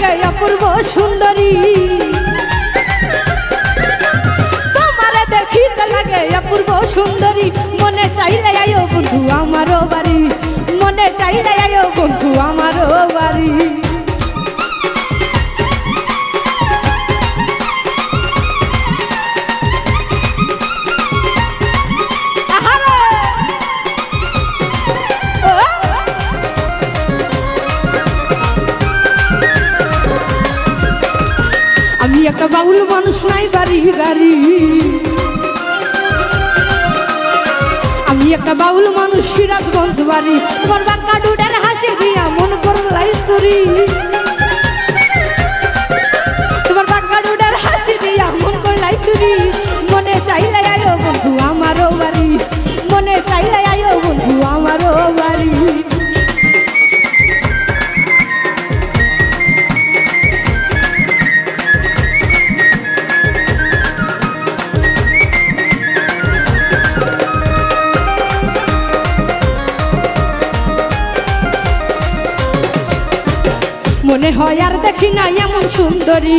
কে অপূর্ব সুন্দরী। আমি একটা বাউল মানুষ, নাই বাড়ি গাড়ি। আমি একটা বাউল মানুষ, সিরাজগঞ্জ বাড়ি। তোমার বাক্কা ডুডের হাসি দিয়া মন করলাই চুরি। মনে হয় আর দেখি না এমন সুন্দরী।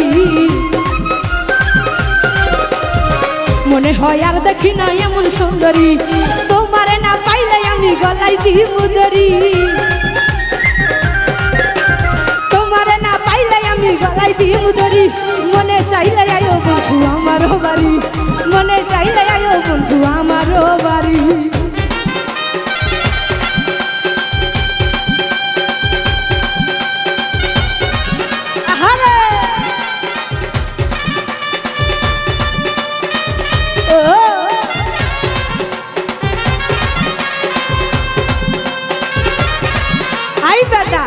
মনে হয় আর দেখি না এমন সুন্দরী। তোমার না পাইলে আমি গলাই দিব দরি তোমার না পাইলে আমি গলাই দিব দরি মনে চাইলে আই বেটা!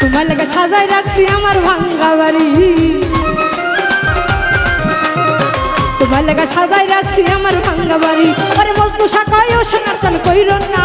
তোমার লেগে সাজাই রাখছি আমার ভাঙ্গা বাড়ি। তোমার লেগে সাজাই রাখছি আমার ভাঙ্গা বাড়ি। আরে মজনু শাখায় ও সনাতন কইর না